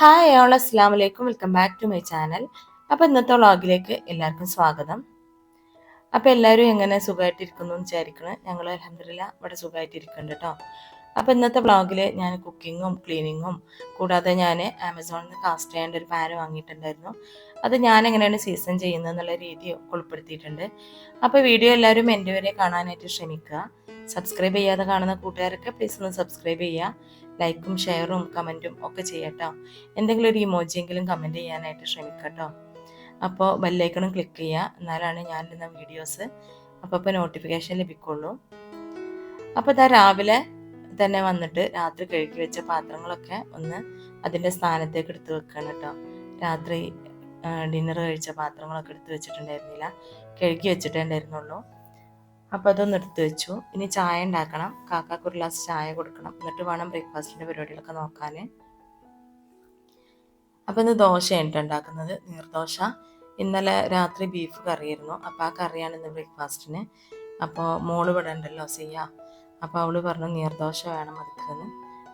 Hi all അസ്സാം വലൈക്കും welcome back to my channel അപ്പോൾ ഇന്നത്തെ വ്ളോഗിലേക്ക് എല്ലാവർക്കും സ്വാഗതം. അപ്പോൾ എല്ലാവരും എങ്ങനെ സുഖമായിട്ടിരിക്കുന്നു എന്ന് വിചാരിക്കണം ഞങ്ങൾ അലഹമില്ല ഇവിടെ സുഖമായിട്ടിരിക്കുന്നുണ്ട് കേട്ടോ അപ്പോൾ ഇന്നത്തെ വ്ളോഗിൽ ഞാൻ കുക്കിങ്ങും ക്ലീനിങ്ങും കൂടാതെ ഞാൻ ആമസോണിൽ നിന്ന് കാസ്റ്റ് ചെയ്യേണ്ട ഒരു പാൻ വാങ്ങിയിട്ടുണ്ടായിരുന്നു. അത് ഞാൻ എങ്ങനെയാണ് സീസൺ ചെയ്യുന്നത് എന്നുള്ള രീതി ഉൾപ്പെടുത്തിയിട്ടുണ്ട്. അപ്പോൾ വീഡിയോ എല്ലാവരും എന്റെ വരെ കാണാനായിട്ട് ശ്രമിക്കുക. സബ്സ്ക്രൈബ് ചെയ്യാതെ കാണുന്ന കൂട്ടുകാരൊക്കെ പ്ലീസ് ഒന്ന് സബ്സ്ക്രൈബ് ചെയ്യുക. ലൈക്കും ഷെയറും കമന്റും ഒക്കെ ചെയ്യട്ടോ. എന്തെങ്കിലും ഒരു ഇമോജിയെങ്കിലും കമന്റ് ചെയ്യാനായിട്ട് ശ്രമിക്കട്ടോ. അപ്പോൾ ബെല്ലൈക്കണും ക്ലിക്ക് ചെയ്യുക. എന്നാലാണ് ഞാൻ ഇടുന്ന വീഡിയോസ് അപ്പോൾ ഇപ്പോൾ നോട്ടിഫിക്കേഷൻ ലഭിക്കുള്ളൂ. അപ്പോൾ ഇതാ രാവിലെ തന്നെ വന്നിട്ട് രാത്രി കഴുകി വെച്ച പാത്രങ്ങളൊക്കെ ഒന്ന് അതിന്റെ സ്ഥാനത്തേക്ക് എടുത്ത് വെക്കണം കേട്ടോ. രാത്രി ഡിന്നർ കഴിച്ച പാത്രങ്ങളൊക്കെ എടുത്ത് വെച്ചിട്ടുണ്ടായിരുന്നില്ല. കഴുകി വെച്ചിട്ടേ ഉണ്ടായിരുന്നുള്ളൂ അപ്പോൾ അതൊന്ന് എടുത്ത് വെച്ചു. ഇനി ചായ ഉണ്ടാക്കണം. കാക്കാക്ക് ഒരു ഗ്ലാസ് ചായ കൊടുക്കണം. എന്നിട്ട് വേണം ബ്രേക്ക്ഫാസ്റ്റിന്റെ പരിപാടികളൊക്കെ നോക്കാൻ അപ്പോൾ ഇന്ന് ദോശയാണ് ഉണ്ടാക്കുന്നത്. നീർദോശ. ഇന്നലെ രാത്രി ബീഫ് കറിയായിരുന്നു. അപ്പോൾ ആ കറിയാണ് ഇന്ന് ബ്രേക്ക്ഫാസ്റ്റിന്. അപ്പോൾ മോൾ ഇവിടെ ഉണ്ടല്ലോ സിയ. അപ്പോൾ അവൾ പറഞ്ഞു നീർദോശ വേണം അതിക്കെന്ന്.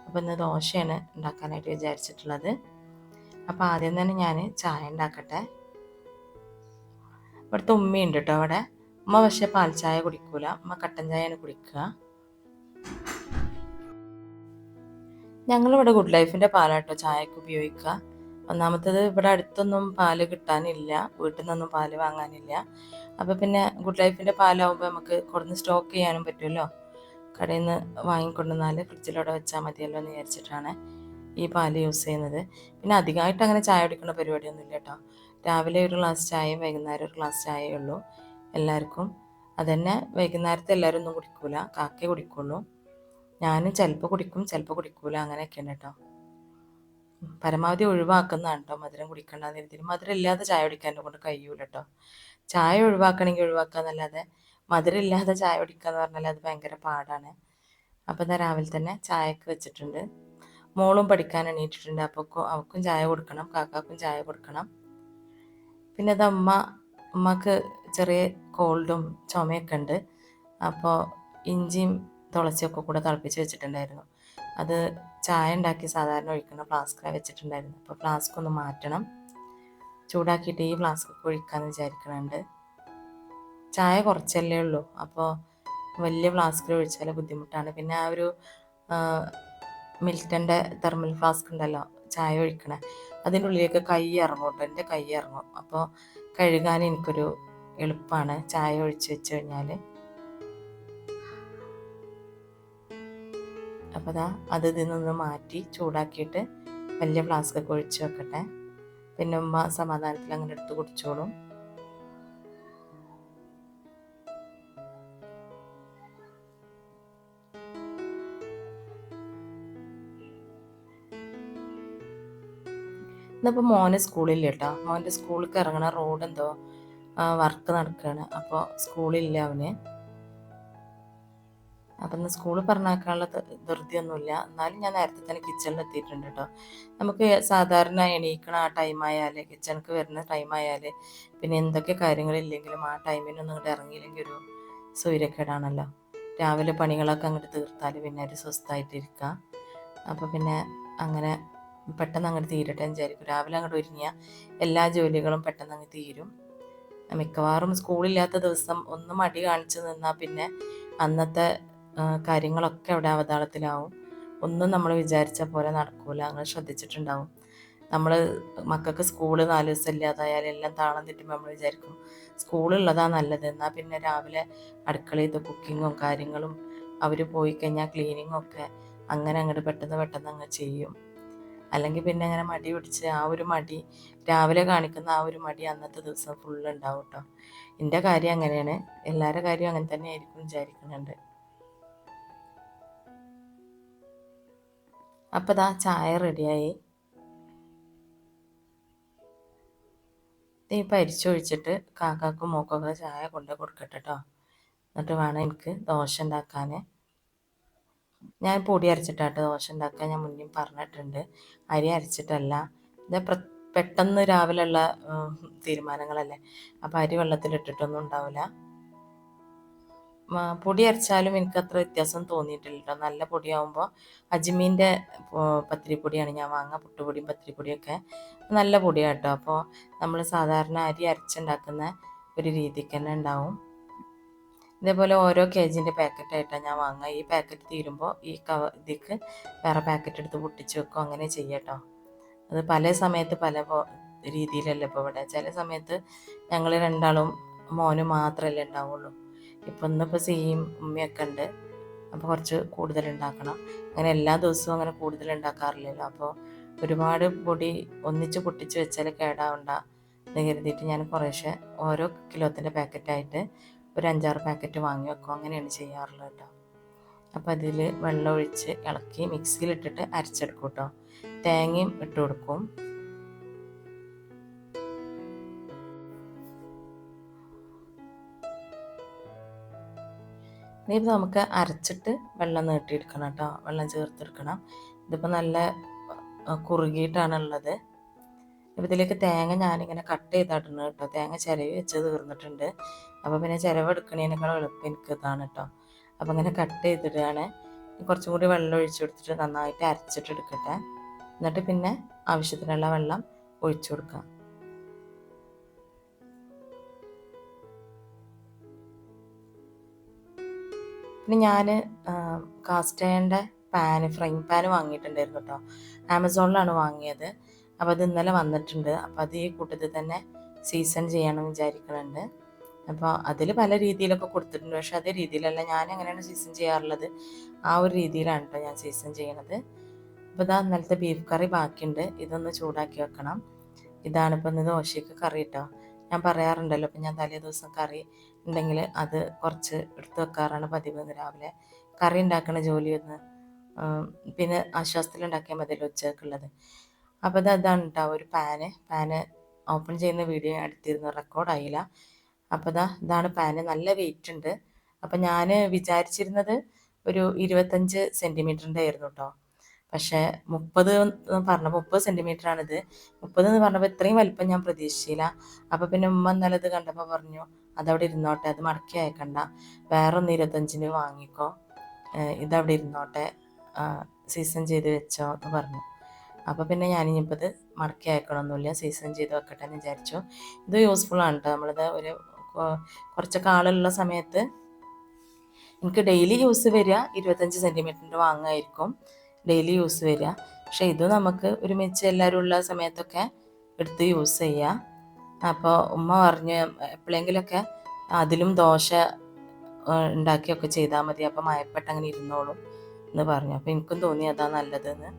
അപ്പോൾ ഇന്ന് ദോശയാണ് ഉണ്ടാക്കാനായിട്ട് വിചാരിച്ചിട്ടുള്ളത്. അപ്പോൾ ആദ്യം തന്നെ ഞാൻ ചായ ഉണ്ടാക്കട്ടെ. ഇവിടുത്തെ ഉമ്മയുണ്ട് കേട്ടോ അവിടെ. ഉമ്മ പക്ഷേ പാൽ ചായ കുടിക്കൂല. ഉമ്മ കട്ടൻ ചായയാണ് കുടിക്കുക. ഞങ്ങളിവിടെ ഗുഡ് ലൈഫിന്റെ പാലാട്ടോ ചായക്ക് ഉപയോഗിക്കുക. ഒന്നാമത്തത് ഇവിടെ അടുത്തൊന്നും പാൽ കിട്ടാനില്ല. വീട്ടിൽ നിന്നൊന്നും പാൽ വാങ്ങാനില്ല. അപ്പോൾ പിന്നെ ഗുഡ് ലൈഫിന്റെ പാലാവുമ്പോൾ നമുക്ക് കുറഞ്ഞ് സ്റ്റോക്ക് ചെയ്യാനും പറ്റുമല്ലോ കടയിൽ നിന്ന് വാങ്ങിക്കൊണ്ടുവന്നാൽ ഫ്രിഡ്ജിലൂടെ വെച്ചാൽ മതിയല്ലോ എന്ന് വിചാരിച്ചിട്ടാണ് ഈ പാൽ യൂസ് ചെയ്യുന്നത്. പിന്നെ അധികമായിട്ട് അങ്ങനെ ചായ കുടിക്കുന്ന പരിപാടിയൊന്നുമില്ല കേട്ടോ. രാവിലെ ഒരു ഗ്ലാസ് ചായയും വൈകുന്നേരം ഒരു ഗ്ലാസ് ചായയേ ഉള്ളൂ എല്ലാവർക്കും. അതന്നെ വൈകുന്നേരത്തെ എല്ലാവരും ഒന്നും കുടിക്കൂല. കാക്കേ കുടിക്കുള്ളൂ. ഞാനും ചിലപ്പോൾ കുടിക്കും ചിലപ്പോൾ കുടിക്കൂല. അങ്ങനെയൊക്കെയാണ് കേട്ടോ. പരമാവധി ഒഴിവാക്കുന്നതാണ് കേട്ടോ. മധുരം കുടിക്കേണ്ടെന്ന് രീതിയിൽ. മധുരം ഇല്ലാതെ ചായ കുടിക്കാൻ കൊണ്ട് കഴിയൂല കേട്ടോ. ചായ ഒഴിവാക്കണമെങ്കിൽ ഒഴിവാക്കാന്നല്ലാതെ മധുരം ഇല്ലാതെ ചായ കുടിക്കുക എന്ന് പറഞ്ഞാൽ അത് ഭയങ്കര പാടാണ്. അപ്പോൾ ഇതാ രാവിലെ തന്നെ ചായയൊക്കെ വെച്ചിട്ടുണ്ട്. മോളും പഠിക്കാൻ എണീറ്റിട്ടുണ്ട്. അപ്പോൾ അവക്കും ചായ കൊടുക്കണം. കാക്കാക്കും ചായ കൊടുക്കണം. പിന്നെ അത് അമ്മ അമ്മയ്ക്ക് ചെറിയ കോൾഡും ചുമയൊക്കെ ഉണ്ട്. അപ്പോൾ ഇഞ്ചിയും തുളസിയൊക്കെ കൂടെ തിളപ്പിച്ച് വെച്ചിട്ടുണ്ടായിരുന്നു. അത് ചായ ഉണ്ടാക്കി സാധാരണ ഒഴിക്കുന്ന ഫ്ലാസ്കിലാണ് വെച്ചിട്ടുണ്ടായിരുന്നു. അപ്പോൾ ഫ്ലാസ്ക് ഒന്ന് മാറ്റണം. ചൂടാക്കിയിട്ട് ഈ ഫ്ലാസ്ക് ഒഴിക്കാമെന്ന് വിചാരിക്കുന്നുണ്ട് ചായ കുറച്ചല്ലേ ഉള്ളൂ. അപ്പോൾ വലിയ ഫ്ലാസ്കിൽ ഒഴിച്ചാൽ ബുദ്ധിമുട്ടാണ്. പിന്നെ ആ ഒരു മിൽട്ടന്റെ തെർമൽ ഫ്ലാസ്ക് ഉണ്ടല്ലോ ചായ ഒഴിക്കണേ. അതിന്റെ ഉള്ളിലേക്ക് കൈ ഇറങ്ങും കേട്ടോ എന്റെ കൈ ഇറങ്ങും. അപ്പോൾ കഴുകാൻ എനിക്കൊരു എളുപ്പമാണ് ചായ ഒഴിച്ച് വെച്ച് കഴിഞ്ഞാൽ അപ്പോൾ അതാ അത് ഇതിൽ നിന്ന് മാറ്റി ചൂടാക്കിയിട്ട് വലിയ ഫ്ലാസ്കൊക്കെ ഒഴിച്ച് വെക്കട്ടെ. പിന്നെ ഉമ്മ സമാധാനത്തിൽ അങ്ങനെ എടുത്ത് കുടിച്ചോളും. ഇന്നിപ്പോൾ മോനെ സ്കൂളില്ല കേട്ടോ മോന്റെ സ്കൂളിലേക്ക് ഇറങ്ങണ റോഡ് എന്തോ വർക്ക് നടക്കുകയാണ് അപ്പോൾ സ്കൂളില്ല അവന്. അപ്പം ഇന്ന് സ്കൂളിൽ പറഞ്ഞേക്കാനുള്ള ധൃതിയൊന്നുമില്ല. എന്നാലും ഞാൻ നേരത്തെ തന്നെ കിച്ചണിൽ എത്തിയിട്ടുണ്ട് കേട്ടോ നമുക്ക് സാധാരണ എണീക്കണ ആ ടൈം ആയാൽ കിച്ചണിക്ക് വരുന്ന ടൈം ആയാൽ പിന്നെ എന്തൊക്കെ കാര്യങ്ങളില്ലെങ്കിലും ആ ടൈമിനൊന്നും ഇങ്ങോട്ട് ഇറങ്ങിയില്ലെങ്കിൽ ഒരു സൂര്യക്കേടാണല്ലോ രാവിലെ പണികളൊക്കെ അങ്ങോട്ട് തീർത്താൽ പിന്നെ ഒരു സ്വസ്ഥമായിട്ടിരിക്കുക അപ്പോൾ പിന്നെ അങ്ങനെ പെട്ടെന്ന് അങ്ങോട്ട് തീരട്ടെ എന്ന് വിചാരിക്കും. രാവിലെ അങ്ങോട്ട് ഒരുങ്ങിയ എല്ലാ ജോലികളും പെട്ടെന്ന് അങ്ങ് തീരും. മിക്കവാറും സ്കൂളില്ലാത്ത ദിവസം ഒന്ന് മടി കാണിച്ചു നിന്നാൽ പിന്നെ അന്നത്തെ കാര്യങ്ങളൊക്കെ അവിടെ അവതാളത്തിലാവും. ഒന്നും നമ്മൾ വിചാരിച്ച പോലെ നടക്കൂല. അങ്ങനെ ശ്രദ്ധിച്ചിട്ടുണ്ടാവും. നമ്മൾ മക്കൾക്ക് സ്കൂൾ നാല് ദിവസം ഇല്ലാതായാലും എല്ലാം താളം തെറ്റുമ്പോൾ നമ്മൾ വിചാരിക്കും സ്കൂളുള്ളതാണ് നല്ലത്. എന്നാൽ പിന്നെ രാവിലെ അടുക്കളയിൽ കുക്കിങ്ങും കാര്യങ്ങളും അവർ പോയി കഴിഞ്ഞാൽ ക്ലീനിങ്ങും ഒക്കെ അങ്ങനെ അങ്ങോട്ട് പെട്ടെന്ന് പെട്ടെന്ന് അങ്ങ് ചെയ്യും. അല്ലെങ്കിൽ പിന്നെ അങ്ങനെ മടി പിടിച്ച് ആ ഒരു മടി രാവിലെ കാണിക്കുന്ന ആ ഒരു മടി അന്നത്തെ ദിവസം ഫുള്ള് ഉണ്ടാവും കേട്ടോ എന്റെ കാര്യം അങ്ങനെയാണ്. എല്ലാവരുടെ കാര്യം അങ്ങനെ തന്നെ ആയിരിക്കും വിചാരിക്കുന്നുണ്ട്. അപ്പം ഇതാ ചായ റെഡിയായി ഈ പരിച്ചൊഴിച്ചിട്ട് കാക്കാക്കും മൂക്കൊക്കെ ചായ കൊണ്ടു കൊടുക്കട്ടെ കേട്ടോ എന്നിട്ട് വേണം എനിക്ക് ദോശ ഉണ്ടാക്കാൻ ഞാൻ പൊടി അരച്ചിട്ടാട്ട് ദോശ ഉണ്ടാക്കാൻ ഞാൻ മുന്നേ പറഞ്ഞിട്ടുണ്ട്. അരി അരച്ചിട്ടല്ല. ഇത് പെട്ടെന്ന് രാവിലെയുള്ള തീരുമാനങ്ങളല്ലേ. അപ്പോൾ അരി വെള്ളത്തിലിട്ടിട്ടൊന്നും ഉണ്ടാവില്ല പൊടി അരച്ചാലും എനിക്ക് അത്ര വ്യത്യാസം തോന്നിയിട്ടില്ല കേട്ടോ നല്ല പൊടിയാവുമ്പോൾ അജ്മീന്റെ പത്തിരിപ്പൊടിയാണ് ഞാൻ വാങ്ങുക പുട്ടുപൊടിയും പത്തിരിപ്പൊടിയൊക്കെ നല്ല പൊടിയാണ് കേട്ടോ അപ്പോൾ നമ്മൾ സാധാരണ അരി അരച്ചുണ്ടാക്കുന്ന ഒരു രീതിക്ക് തന്നെ ഉണ്ടാവും. ഇതേപോലെ ഓരോ കെ ജിന്റെ പാക്കറ്റായിട്ടാണ് ഞാൻ വാങ്ങുക. ഈ പാക്കറ്റ് തീരുമ്പോൾ ഈ കവ ഇതിക്ക് വേറെ പാക്കറ്റ് എടുത്ത് പൊട്ടിച്ച് വെക്കും. അങ്ങനെ ചെയ്യട്ടോ അത് പല സമയത്ത് പല രീതിയിലല്ല ഇപ്പോൾ ഇവിടെ. ചില സമയത്ത് ഞങ്ങൾ രണ്ടാളും മോനും മാത്രമല്ലേ ഉണ്ടാവുള്ളൂ. ഇപ്പം ഇന്നിപ്പോൾ സിയും ഉമ്മയൊക്കെ ഉണ്ട്. അപ്പോൾ കുറച്ച് കൂടുതൽ ഉണ്ടാക്കണം. അങ്ങനെ എല്ലാ ദിവസവും അങ്ങനെ കൂടുതൽ ഉണ്ടാക്കാറില്ലല്ലോ. അപ്പോൾ ഒരുപാട് പൊടി ഒന്നിച്ച് പൊട്ടിച്ച് വെച്ചാൽ കേടാവണ്ട എന്ന് കരുതിയിട്ട് ഞാൻ കുറേശ്ശെ ഓരോ കിലോത്തിന്റെ പാക്കറ്റായിട്ട് ഒരു അഞ്ചാറ് പാക്കറ്റ് വാങ്ങി വെക്കും. അങ്ങനെയാണ് ചെയ്യാറുള്ളത് കേട്ടോ. അപ്പോൾ അതിൽ വെള്ളം ഒഴിച്ച് ഇളക്കി മിക്സിയിലിട്ടിട്ട് അരച്ചെടുക്കും കേട്ടോ. തേങ്ങയും ഇട്ട് കൊടുക്കും. ഇനിയിപ്പോൾ നമുക്ക് അരച്ചിട്ട് വെള്ളം നീട്ടിയെടുക്കണം കേട്ടോ. വെള്ളം ചേർത്തെടുക്കണം. ഇതിപ്പോൾ നല്ല കുറുകിയിട്ടാണുള്ളത്. അപ്പോൾ ഇതിലേക്ക് തേങ്ങ ഞാനിങ്ങനെ കട്ട് ചെയ്തിട്ടുണ്ട് കേട്ടോ. തേങ്ങ ചിരവി വെച്ച് തീർന്നിട്ടുണ്ട്. അപ്പോൾ പിന്നെ ചിലവെടുക്കണേനേക്കാൾ എളുപ്പം എനിക്ക് ഇതാണ് കേട്ടോ അപ്പോൾ ഇങ്ങനെ കട്ട് ചെയ്തിടുകയാണ്. കുറച്ചും കൂടി വെള്ളം ഒഴിച്ചു കൊടുത്തിട്ട് നന്നായിട്ട് അരച്ചിട്ട് എടുക്കട്ടെ. എന്നിട്ട് പിന്നെ ആവശ്യത്തിനുള്ള വെള്ളം ഒഴിച്ചു കൊടുക്കാം. പിന്നെ ഞാൻ കാസ്റ്റേന്റെ പാന് ഫ്രൈങ് പാന് വാങ്ങിയിട്ടുണ്ടായിരുന്നു കേട്ടോ ആമസോണിലാണ് വാങ്ങിയത്. അപ്പോൾ അത് ഇന്നലെ വന്നിട്ടുണ്ട്. അപ്പോൾ അത് ഈ കൂട്ടത്തിൽ തന്നെ സീസൺ ചെയ്യണം വിചാരിക്കുന്നുണ്ട് അപ്പോൾ അതിൽ പല രീതിയിലൊക്കെ കൊടുത്തിട്ടുണ്ട്. പക്ഷെ അതേ രീതിയിലല്ല ഞാൻ എങ്ങനെയാണ് സീസൺ ചെയ്യാറുള്ളത്? ആ ഒരു രീതിയിലാണ് കേട്ടോ ഞാൻ സീസൺ ചെയ്യണത്. അപ്പോൾ ഇതാ ഇന്നലത്തെ ബീഫ് കറി ബാക്കിയുണ്ട്. ഇതൊന്ന് ചൂടാക്കി വെക്കണം. ഇതാണ് ഇപ്പോൾ ഇന്ന് ദോശയ്ക്ക് കറി കേട്ടോ ഞാൻ പറയാറുണ്ടല്ലോ ഇപ്പം ഞാൻ തലേ ദിവസം കറി ഉണ്ടെങ്കിൽ അത് കുറച്ച് എടുത്ത് വെക്കാറാണ് പതിവ് രാവിലെ. കറി ഉണ്ടാക്കണ ജോലി ഒന്ന് പിന്നെ ആശ്വാസത്തിൽ ഉണ്ടാക്കിയാൽ മതിയല്ലോ ഉച്ചക്കുള്ളത്. അപ്പോൾ ഇത് അതാണ് കേട്ടോ ഒരു പാന് പാന് ഓപ്പൺ ചെയ്യുന്ന വീഡിയോ എടുത്തിരുന്നു. റെക്കോർഡായില്ല അപ്പോൾ ഇതാ ഇതാണ് പാന്. നല്ല വെയിറ്റ് ഉണ്ട്. അപ്പം ഞാൻ വിചാരിച്ചിരുന്നത് ഒരു ഇരുപത്തഞ്ച് സെന്റിമീറ്ററിന്റെ ആയിരുന്നു കേട്ടോ പക്ഷേ മുപ്പത് എന്ന് പറഞ്ഞ മുപ്പത് സെന്റിമീറ്ററാണിത് മുപ്പത് എന്ന് പറഞ്ഞപ്പോൾ ഇത്രയും വലിപ്പം ഞാൻ പ്രതീക്ഷിച്ചില്ല. അപ്പോൾ പിന്നെ ഉമ്മ നല്ലത് കണ്ടപ്പോൾ പറഞ്ഞു അതവിടെ ഇരുന്നോട്ടെ അത് മടക്കി അയക്കണ്ട. വേറെ ഒന്ന് ഇരുപത്തഞ്ചിന് വാങ്ങിക്കോ. ഇതവിടെ ഇരുന്നോട്ടെ. സീസൺ ചെയ്ത് വെച്ചോ എന്ന് പറഞ്ഞു. അപ്പോൾ പിന്നെ ഞാനിനിയിപ്പോൾ ഇത് മടക്കി അയക്കണമൊന്നുമില്ല സീസൺ ചെയ്ത് വെക്കട്ടെ എന്ന് വിചാരിച്ചു. ഇത് യൂസ്ഫുൾ ആണ് കേട്ടോ നമ്മളിത് ഒരു കുറച്ചൊക്കെ ആളുള്ള സമയത്ത് എനിക്ക് ഡെയിലി യൂസ് വരിക ഇരുപത്തഞ്ച് സെന്റിമീറ്ററിന്റെ വാങ്ങായിരിക്കും. ഡെയിലി യൂസ് വരിക. പക്ഷേ ഇത് നമുക്ക് ഒരുമിച്ച് എല്ലാവരും ഉള്ള സമയത്തൊക്കെ എടുത്ത് യൂസ് ചെയ്യാം. അപ്പോൾ ഉമ്മ പറഞ്ഞ് എപ്പോഴെങ്കിലൊക്കെ അതിലും ദോശ ഉണ്ടാക്കിയൊക്കെ ചെയ്താൽ മതി. അപ്പോൾ മയപ്പെട്ട് അങ്ങനെ ഇരുന്നോളും എന്ന് പറഞ്ഞു. അപ്പോൾ എനിക്കും തോന്നി അതാ നല്ലതെന്ന്.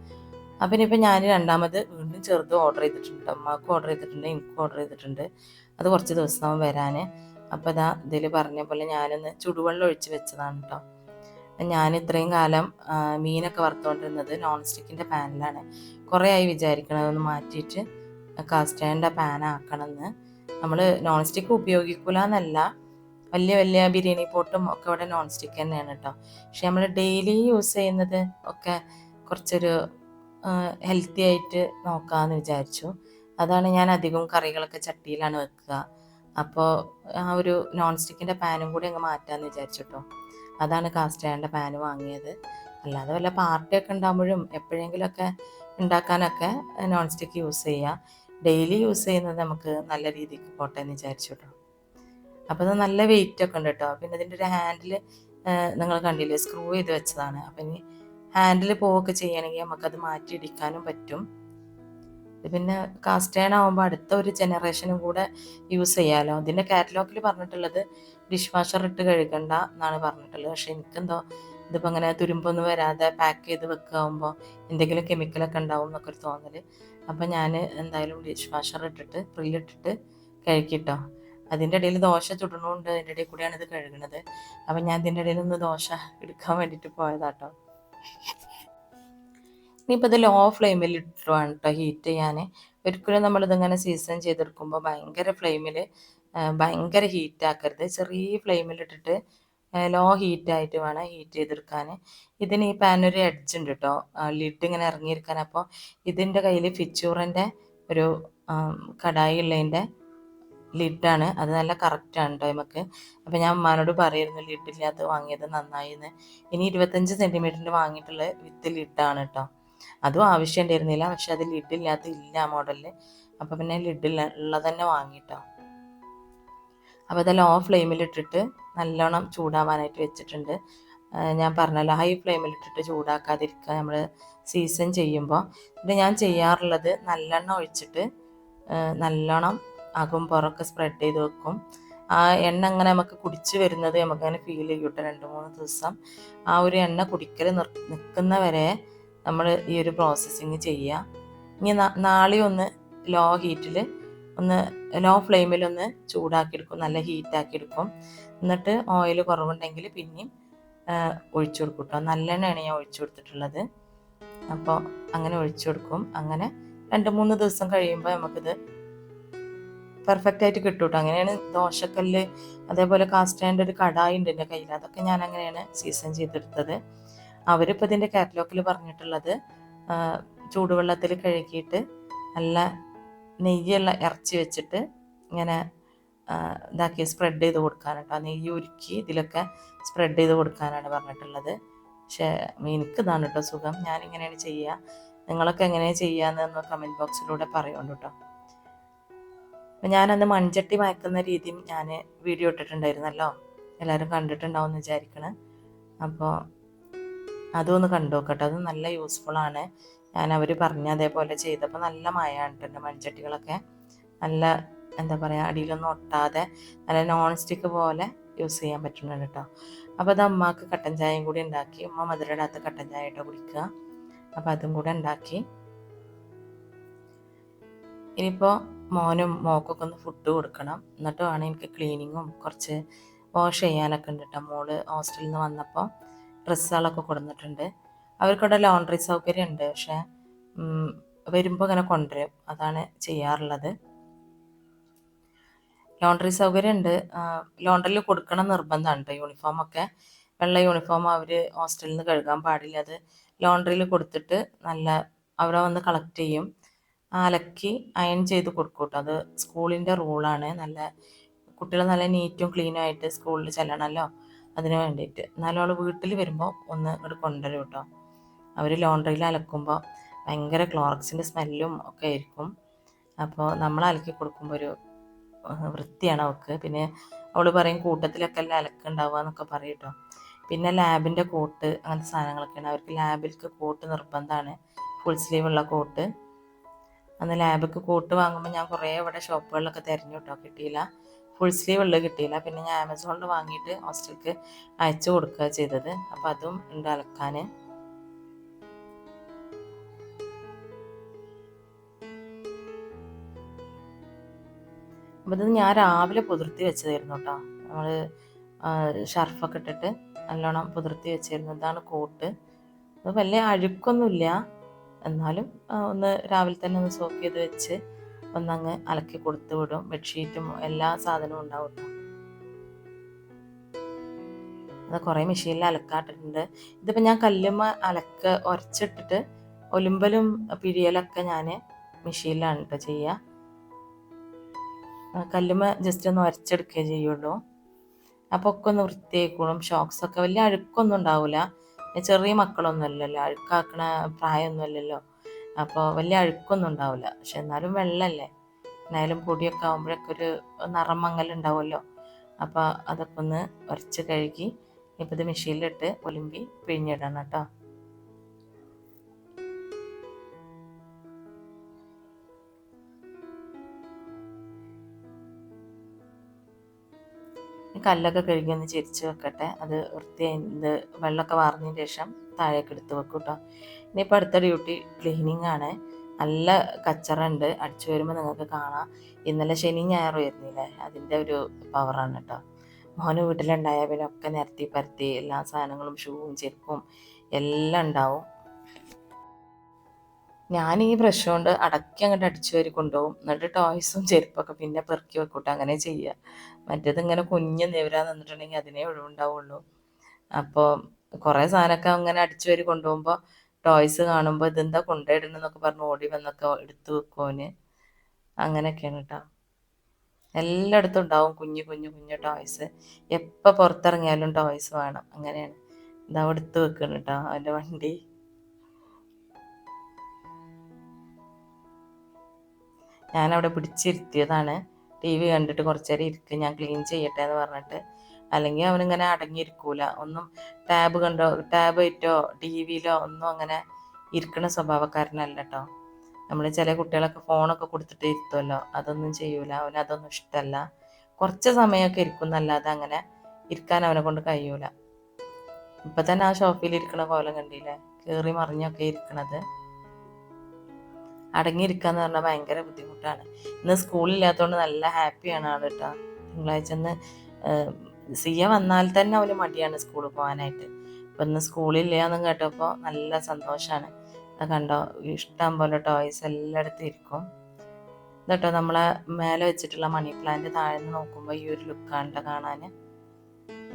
അപ്പം ഇനിയിപ്പോൾ ഞാൻ രണ്ടാമത് വീണ്ടും ചെറുത് ഓർഡർ ചെയ്തിട്ടുണ്ട്. അമ്മക്കും ഓർഡർ ചെയ്തിട്ടുണ്ട് എനിക്കും ഓർഡർ ചെയ്തിട്ടുണ്ട്. അത് കുറച്ച് ദിവസം വരാൻ അപ്പോൾ അതാ ഇതിൽ പറഞ്ഞ പോലെ ഞാനൊന്ന് ചുടുവെള്ളം ഒഴിച്ച് വെച്ചതാണ് കേട്ടോ ഞാൻ ഇത്രയും കാലം മീനൊക്കെ വറുത്തുകൊണ്ടിരുന്നത് നോൺ സ്റ്റിക്കിന്റെ പാനിലാണ്. കുറേ ആയി വിചാരിക്കണം അതൊന്ന് മാറ്റിയിട്ട് കാസ്റ്റേന്റെ പാൻ ആക്കണമെന്ന് നമ്മൾ നോൺ സ്റ്റിക്ക് ഉപയോഗിക്കില്ല എന്നല്ല വലിയ വലിയ ബിരിയാണി പോട്ടും ഒക്കെ ഇവിടെ നോൺ സ്റ്റിക്ക് തന്നെയാണ് കേട്ടോ പക്ഷെ നമ്മൾ ഡെയിലി യൂസ് ചെയ്യുന്നത് ഒക്കെ കുറച്ചൊരു ഹെൽത്തി ആയിട്ട് നോക്കാമെന്ന് വിചാരിച്ചു. അതാണ് ഞാൻ അധികം കറികളൊക്കെ ചട്ടിയിലാണ് വെക്കുക. അപ്പോൾ ആ ഒരു നോൺ സ്റ്റിക്കിന്റെ പാനും കൂടി അങ്ങ് മാറ്റാമെന്ന് വിചാരിച്ചു കേട്ടോ അതാണ് കാസ്റ്റ് അയണിന്റെ പാന് വാങ്ങിയത്. അല്ലാതെ വല്ല പാർട്ടിയൊക്കെ ഉണ്ടാകുമ്പോഴും എപ്പോഴെങ്കിലുമൊക്കെ ഉണ്ടാക്കാനൊക്കെ നോൺ സ്റ്റിക്ക് യൂസ് ചെയ്യുക ഡെയിലി യൂസ് ചെയ്യുന്നത് നമുക്ക് നല്ല രീതിക്ക് പോട്ടെ എന്ന് വിചാരിച്ചു കേട്ടോ അപ്പോൾ അത് നല്ല വെയിറ്റ് ഒക്കെ ഉണ്ട് കേട്ടോ പിന്നെ ഇതിന്റെ ഒരു ഹാൻഡിൽ നിങ്ങൾ കണ്ടില്ലേ സ്ക്രൂ ചെയ്ത് വെച്ചതാണ്. അപ്പം ഇനി ഹാൻഡിൽ പോവൊക്കെ ചെയ്യണമെങ്കിൽ നമുക്കത് മാറ്റിയിടിക്കാനും പറ്റും. പിന്നെ കാസ്റ്റേൺ ആകുമ്പോൾ അടുത്ത ഒരു ജനറേഷനും കൂടെ യൂസ് ചെയ്യാമല്ലോ അതിന്റെ കാറ്റലോഗിൽ പറഞ്ഞിട്ടുള്ളത് ഡിഷ് വാഷർ ഇട്ട് കഴുകണ്ട എന്നാണ് പറഞ്ഞിട്ടുള്ളത്. പക്ഷേ എനിക്കെന്തോ ഇതിപ്പോൾ അങ്ങനെ തുരുമ്പൊന്നും വരാതെ പാക്ക് ചെയ്ത് വെക്കാവുമ്പോൾ എന്തെങ്കിലും കെമിക്കലൊക്കെ ഉണ്ടാവും എന്നൊക്കെ ഒരു തോന്നൽ അപ്പോൾ ഞാൻ എന്തായാലും ഡിഷ് വാഷർ ഇട്ടിട്ട് പ്രില്ലിട്ടിട്ട് കഴുകിട്ടോ. അതിന്റെ ഇടയിൽ ദോശ ചുടണമുണ്ട് അതിന്റെ ഇടയിൽ കൂടിയാണ് ഇത് കഴുകുന്നത് അപ്പം ഞാൻ ഇതിന്റെ ഇടയിൽ ഒന്ന് ദോശ എടുക്കാൻ വേണ്ടിയിട്ട് പോയതാട്ടോ. ഇനിയിപ്പോൾ ഇത് ലോ ഫ്ലെയിമിൽ ഇട്ടുവാണ് കേട്ടോ ഹീറ്റ് ചെയ്യാൻ ഒരിക്കലും നമ്മളിതിങ്ങനെ സീസൺ ചെയ്തെടുക്കുമ്പോൾ ഭയങ്കര ഫ്ലെയിമിൽ ഭയങ്കര ഹീറ്റ് ആക്കരുത്. ചെറിയ ഫ്ലെയിമിലിട്ടിട്ട് ലോ ഹീറ്റായിട്ട് വേണം ഹീറ്റ് ചെയ്തെടുക്കാൻ ഇതിന് ഈ പാനൊരു എഡ്ജ് ഉണ്ട് കേട്ടോ ലിഡ് ഇങ്ങനെ ഇറങ്ങിയിരിക്കാൻ. അപ്പോൾ ഇതിന്റെ കയ്യിൽ ഫിച്ചൂറിന്റെ ഒരു കടായി ഉള്ളതിന്റെ ലിഡാണ്. അത് നല്ല കറക്റ്റാണ് കേട്ടോ നമുക്ക് അപ്പോൾ ഞാൻ ഉമ്മാനോട് പറയായിരുന്നു ലിഡില്ലാത്ത വാങ്ങിയത് നന്നായി എന്ന് ഇനി ഇരുപത്തഞ്ച് സെന്റിമീറ്ററിന്റെ വാങ്ങിയിട്ടുള്ള വിത്ത് ലിഡാണ് കേട്ടോ അതും ആവശ്യം ഉണ്ടായിരുന്നില്ല പക്ഷെ അത് ലിഡില്ലാത്ത ഇല്ല ആ മോഡലിൽ അപ്പോൾ പിന്നെ ലിഡില്ല ഉള്ളത് തന്നെ വാങ്ങിട്ടോ അപ്പോൾ അത് ലോ ഫ്ലെയിമിലിട്ടിട്ട് നല്ലോണം ചൂടാവാനായിട്ട് വെച്ചിട്ടുണ്ട്. ഞാൻ പറഞ്ഞല്ലോ ഹൈ ഫ്ലെയിമിലിട്ടിട്ട് ചൂടാക്കാതിരിക്കുക നമ്മൾ സീസൺ ചെയ്യുമ്പോൾ ഇത് ഞാൻ ചെയ്യാറുള്ളത് നല്ലെണ്ണ ഒഴിച്ചിട്ട് നല്ലോണം അകും പുറമൊക്കെ സ്പ്രെഡ് ചെയ്ത് വെക്കും. ആ എണ്ണ അങ്ങനെ നമുക്ക് കുടിച്ച് വരുന്നത് നമുക്ക് അങ്ങനെ ഫീൽ ചെയ്യും കേട്ടോ രണ്ട് മൂന്ന് ദിവസം. ആ ഒരു എണ്ണ കുടിക്കൽ നിർ നിൽക്കുന്ന വരെ നമ്മൾ ഈ ഒരു പ്രോസസ്സിങ് ചെയ്യുക ഇനി നാളെ ഒന്ന് ലോ ഹീറ്റിൽ ഒന്ന് ലോ ഫ്ലെയിമിൽ ഒന്ന് ചൂടാക്കിയെടുക്കും നല്ല ഹീറ്റാക്കി എടുക്കും എന്നിട്ട് ഓയിൽ കുറവുണ്ടെങ്കിൽ പിന്നെയും ഒഴിച്ചു കൊടുക്കും കേട്ടോ. നല്ലെണ്ണയാണ് ഞാൻ ഒഴിച്ചു കൊടുത്തിട്ടുള്ളത്. അപ്പോൾ അങ്ങനെ ഒഴിച്ചു കൊടുക്കും. അങ്ങനെ രണ്ട് മൂന്ന് ദിവസം കഴിയുമ്പോൾ നമുക്കിത് പെർഫെക്റ്റ് ആയിട്ട് കിട്ടും കേട്ടോ അങ്ങനെയാണ് ദോശക്കല്ല് അതേപോലെ കാസ്റ്റാൻഡ് ഒരു കടായി ഉണ്ട് എന്റെ കയ്യിൽ അതൊക്കെ ഞാൻ അങ്ങനെയാണ് സീസൺ ചെയ്തെടുത്തത്. അവരിപ്പോൾ ഇതിന്റെ കാറ്റലോഗിൽ പറഞ്ഞിട്ടുള്ളത് ചൂടുവെള്ളത്തിൽ കഴുകിയിട്ട് നല്ല നെയ്യുള്ള ഇറച്ചി വെച്ചിട്ട് ഇങ്ങനെ ഇതാക്കി സ്പ്രെഡ് ചെയ്ത് കൊടുക്കാനാട്ടോ നെയ്യ് ഉരുക്കി ഇതിലൊക്കെ സ്പ്രെഡ് ചെയ്ത് കൊടുക്കാനാണ് പറഞ്ഞിട്ടുള്ളത്. പക്ഷേ എനിക്ക് ഇതാണ് കേട്ടോ സുഖം. ഞാനിങ്ങനെയാണ് ചെയ്യുക. നിങ്ങളൊക്കെ എങ്ങനെയാണ് ചെയ്യുക എന്നൊന്ന് കമന്റ് ബോക്സിലൂടെ പറയുന്നുണ്ട് കേട്ടോ അപ്പം ഞാനന്ന് മൺചട്ടി മയക്കുന്ന രീതിയും ഞാൻ വീഡിയോ ഇട്ടിട്ടുണ്ടായിരുന്നല്ലോ. എല്ലാവരും കണ്ടിട്ടുണ്ടാവും എന്ന് വിചാരിക്കണം. അപ്പോൾ അതൊന്ന് കണ്ടു നോക്കട്ടെ അത് നല്ല യൂസ്ഫുള്ളാണ് ഞാൻ അവർ പറഞ്ഞ അതേപോലെ ചെയ്തപ്പോൾ നല്ല മയാണ് മൺചട്ടികളൊക്കെ. നല്ല എന്താ പറയുക അടിയിലൊന്നും ഒട്ടാതെ നല്ല നോൺ സ്റ്റിക്ക് പോലെ യൂസ് ചെയ്യാൻ പറ്റുന്നുണ്ട് കേട്ടോ അപ്പോൾ അത് അമ്മയ്ക്ക് കട്ടൻ ചായയും കൂടി ഉണ്ടാക്കി. ഉമ്മ അകത്ത് കട്ടൻ ചായ കേട്ടോ കുടിക്കുക. അപ്പോൾ അതും കൂടെ ഉണ്ടാക്കി. ഇനിയിപ്പോൾ മോനും മോക്കൊക്കെ ഒന്ന് ഫുഡ് കൊടുക്കണം. എന്നിട്ട് വേണം എനിക്ക് ക്ലീനിങ്ങും കുറച്ച് വാഷ് ചെയ്യാനൊക്കെ ഉണ്ട് കേട്ടോ മോൾ ഹോസ്റ്റലിൽ നിന്ന് വന്നപ്പോൾ ഡ്രസ്സുകളൊക്കെ കൊടുത്തിട്ടുണ്ട് അവർക്കിവിടെ ലോണ്ടറി സൗകര്യം ഉണ്ട്. പക്ഷേ വരുമ്പോൾ ഇങ്ങനെ കൊണ്ടുവരും. അതാണ് ചെയ്യാറുള്ളത്. ലോണ്ടറി സൗകര്യം ഉണ്ട്. ലോണ്ടറിയിൽ കൊടുക്കണം നിർബന്ധമാണ് കേട്ടോ യൂണിഫോമൊക്കെ വെള്ള യൂണിഫോം അവർ ഹോസ്റ്റലിൽ നിന്ന് കഴുകാൻ പാടില്ല. അത് ലോണ്ടറിയിൽ കൊടുത്തിട്ട് നല്ല അവിടെ വന്ന് കളക്ട് ചെയ്യും. അലക്കി അയൺ ചെയ്ത് കൊടുക്കും കേട്ടോ അത് സ്കൂളിന്റെ റൂളാണ് നല്ല കുട്ടികൾ നല്ല നീറ്റും ക്ലീനും ആയിട്ട് സ്കൂളിൽ ചെല്ലണമല്ലോ അതിന് വേണ്ടിയിട്ട്. എന്നാലും അവൾ വീട്ടിൽ വരുമ്പോൾ ഒന്ന് ഇങ്ങോട്ട് കൊണ്ടുവരും കേട്ടോ അവർ ലോണ്ടറിയിൽ അലക്കുമ്പോൾ ഭയങ്കര ക്ലോറക്സിന്റെ സ്മെല്ലും ഒക്കെ ആയിരിക്കും. അപ്പോൾ നമ്മൾ അലക്കി കൊടുക്കുമ്പോൾ ഒരു വൃത്തിയാണ് അവൾക്ക് പിന്നെ അവൾ പറയും കൂട്ടത്തിലൊക്കെ അല്ല അലക്കുണ്ടാവുക എന്നൊക്കെ പറയും കേട്ടോ പിന്നെ ലാബിന്റെ കോട്ട് അങ്ങനത്തെ സാധനങ്ങളൊക്കെയാണ്. അവർക്ക് ലാബിലേക്ക് കോട്ട് നിർബന്ധമാണ് ഫുൾ സ്ലീവുള്ള കോട്ട് അന്ന് ലാബൊക്കെ കൂട്ട് വാങ്ങുമ്പോൾ ഞാൻ കുറേ ഇവിടെ ഷോപ്പുകളിലൊക്കെ തിരഞ്ഞു കേട്ടോ കിട്ടിയില്ല. ഫുൾ സ്ലീവ് ഉള്ളത് കിട്ടിയില്ല. പിന്നെ ഞാൻ ആമസോണിൽ വാങ്ങിയിട്ട് ഹോസ്റ്റലിലേക്ക് അയച്ചു കൊടുക്കുക ചെയ്തത്. അപ്പോൾ അതും ഉണ്ട് അലക്കാൻ അപ്പോൾ ഇത് ഞാൻ രാവിലെ പുതിർത്തി വെച്ചതായിരുന്നു കേട്ടോ നമ്മൾ ഷർഫൊക്കെ ഇട്ടിട്ട് നല്ലോണം പുതിർത്തി വെച്ചിരുന്നു. ഇതാണ് കോട്ട്. അത് വലിയ അഴുക്കൊന്നുമില്ല എന്നാലും ഒന്ന് രാവിലെ തന്നെ ഒന്ന് സോക്ക് ചെയ്ത് വെച്ച് ഒന്നങ്ങ് അലക്കി കൊടുത്തു വിടും. ബെഡ്ഷീറ്റും എല്ലാ സാധനവും ഉണ്ടാവും അത് കുറേ മെഷീനിൽ അലക്കാട്ടിട്ടുണ്ട്. ഇതിപ്പോൾ ഞാൻ കല്ലുമ്മ അലക്ക് ഉരച്ചിട്ടിട്ട് ഒലുമ്പലും പിഴിയലൊക്കെ ഞാൻ മെഷീനിലാണ് കേട്ടോ ചെയ്യുക കല്ലുമ്മ ജസ്റ്റ് ഒന്ന് ഉരച്ചെടുക്കുകയേ ചെയ്യുള്ളൂ. അപ്പോൾ ഒക്കെ ഒന്ന് വൃത്തിയായിക്കോളും. ഷോക്സൊക്കെ വലിയ അഴുക്കൊന്നും ഉണ്ടാവില്ല ചെറിയ മക്കളൊന്നും അല്ലല്ലോ അഴുക്കാക്കണ പ്രായമൊന്നും അല്ലല്ലോ അപ്പോൾ വലിയ അഴുക്കൊന്നും ഉണ്ടാവില്ല. പക്ഷെ എന്നാലും വെള്ളമല്ലേ? എന്നാലും പൊടിയൊക്കെ ആകുമ്പോഴൊക്കെ ഒരു നിറമങ്ങൽ ഉണ്ടാവുമല്ലോ അപ്പോൾ അതൊക്കെ ഒന്ന് ഉരച്ച് കഴുകി ഇപ്പോൾ ഇത് മെഷീനിലിട്ട് ഒലിമ്പി പിഴിഞ്ഞിടണം കേട്ടോ. കല്ലൊക്കെ കഴുകി ഒന്ന് ചിരിച്ച് വെക്കട്ടെ. അത് വൃത്തിയായി വെള്ളമൊക്കെ വാർന്നതിന് ശേഷം താഴേക്ക് എടുത്ത് വെക്കും കേട്ടോ ഇനിയിപ്പോൾ അടുത്ത ഡ്യൂട്ടി ക്ലീനിങ് ആണ്. നല്ല കച്ചറ ഉണ്ട് അടിച്ചു വരുമ്പോൾ നിങ്ങൾക്ക് കാണാം. ഇന്നലെ ശനി ഞായറും ആയിരുന്നില്ലേ? അതിന്റെ ഒരു പവറാണ് കേട്ടോ മോന് വീട്ടിലുണ്ടായ പിന്നെ ഒക്കെ നിരത്തി പരത്തി എല്ലാ സാധനങ്ങളും ഷൂവും ചെരുപ്പും എല്ലാം ഉണ്ടാവും. ഞാൻ ഈ ബ്രഷ് കൊണ്ട് അടക്കി അങ്ങോട്ട് അടിച്ചു വരി കൊണ്ടുപോകും എന്നിട്ട് ടോയ്സും ചെരുപ്പൊക്കെ പിന്നെ പെറുക്കി വെക്കൂട്ടെ. അങ്ങനെ ചെയ്യുക മറ്റേത് ഇങ്ങനെ കുഞ്ഞ് നിവരാൻ നിന്നിട്ടുണ്ടെങ്കിൽ അതിനേ ഒഴിവുണ്ടാവുള്ളൂ. അപ്പോൾ കുറേ സാധനമൊക്കെ അങ്ങനെ അടിച്ചു വരി കൊണ്ടുപോകുമ്പോൾ ടോയ്സ് കാണുമ്പോൾ ഇതെന്താ കൊണ്ടുപോയിടണമെന്നൊക്കെ പറഞ്ഞ് ഓടി വന്നൊക്കെ എടുത്തു വെക്കുവന് അങ്ങനെയൊക്കെയാണ് കേട്ടോ എല്ലായിടത്തും ഉണ്ടാവും കുഞ്ഞു കുഞ്ഞു കുഞ്ഞു ടോയ്സ്. എപ്പോൾ പുറത്തിറങ്ങിയാലും ടോയ്സ് വേണം. അങ്ങനെയാണ്. ഇതാ എടുത്ത് വെക്കണം കേട്ടോ അവന്റെ വണ്ടി. ഞാനവിടെ പിടിച്ചിരുത്തിയതാണ്. ടി വി കണ്ടിട്ട് കുറച്ച് നേരം ഇരിക്കും ഞാൻ ക്ലീൻ ചെയ്യട്ടെ എന്ന് പറഞ്ഞിട്ട്. അല്ലെങ്കിൽ അവനിങ്ങനെ അടങ്ങിയിരിക്കൂല. ഒന്നും ടാബ് കണ്ടോ ടാബ് ഇറ്റോ ടി വിയിലോ ഒന്നും അങ്ങനെ ഇരിക്കുന്ന സ്വഭാവക്കാരനല്ല കേട്ടോ നമ്മൾ ചില കുട്ടികളൊക്കെ ഫോണൊക്കെ കൊടുത്തിട്ട് ഇരുത്തുമല്ലോ അതൊന്നും ചെയ്യൂല. അവന് അതൊന്നും ഇഷ്ടമല്ല കുറച്ച് സമയമൊക്കെ ഇരിക്കും എന്നല്ലാതെ അങ്ങനെ ഇരിക്കാൻ അവനെ കൊണ്ട് കഴിയൂല. ഇപ്പൊ തന്നെ ആ ഷോപ്പിൽ ഇരിക്കണ കോലം കണ്ടില്ലേ? കയറി മറിഞ്ഞൊക്കെ ഇരിക്കണത്. അടങ്ങിയിരിക്കാന്ന് പറഞ്ഞാൽ ഭയങ്കര ബുദ്ധിമുട്ടാണ്. ഇന്ന് സ്കൂളില്ലാത്തതുകൊണ്ട് നല്ല ഹാപ്പിയാണ് ആൾ കേട്ടോ തിങ്കളാഴ്ച ഇന്ന് സിയ വന്നാൽ തന്നെ അവന് മടിയാണ് സ്കൂളിൽ പോകാനായിട്ട് അപ്പം ഇന്ന് സ്കൂളില്ലാന്നും കേട്ടപ്പോൾ നല്ല സന്തോഷമാണ് കണ്ടോ ഇഷ്ടം പോലെ ടോയ്സ് എല്ലായിടത്തും ഇരിക്കും. എന്നിട്ടോ നമ്മളെ മേലെ വെച്ചിട്ടുള്ള മണി പ്ലാന്റ് താഴ്ന്ന് നോക്കുമ്പോൾ ഈ ഒരു ലുക്കാണ് കാണാൻ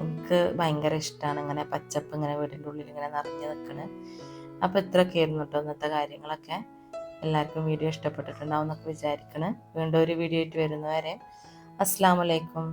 എനിക്ക് ഭയങ്കര ഇഷ്ടമാണ് ഇങ്ങനെ പച്ചപ്പ് ഇങ്ങനെ വീടിന്റെ ഉള്ളിൽ ഇങ്ങനെ നിറഞ്ഞു നിൽക്കണ്. അപ്പോൾ ഇത്രയൊക്കെ ആയിരുന്നു കേട്ടോ ഇന്നത്തെ കാര്യങ്ങളൊക്കെ. എല്ലാവർക്കും വീഡിയോ ഇഷ്ടപ്പെട്ടിട്ടുണ്ടാവും എന്നൊക്കെ വിചാരിക്കണേ. വീണ്ടും ഒരു വീഡിയോ ആയിട്ട് വരുന്നവരെ. അസ്സാം വലൈക്കും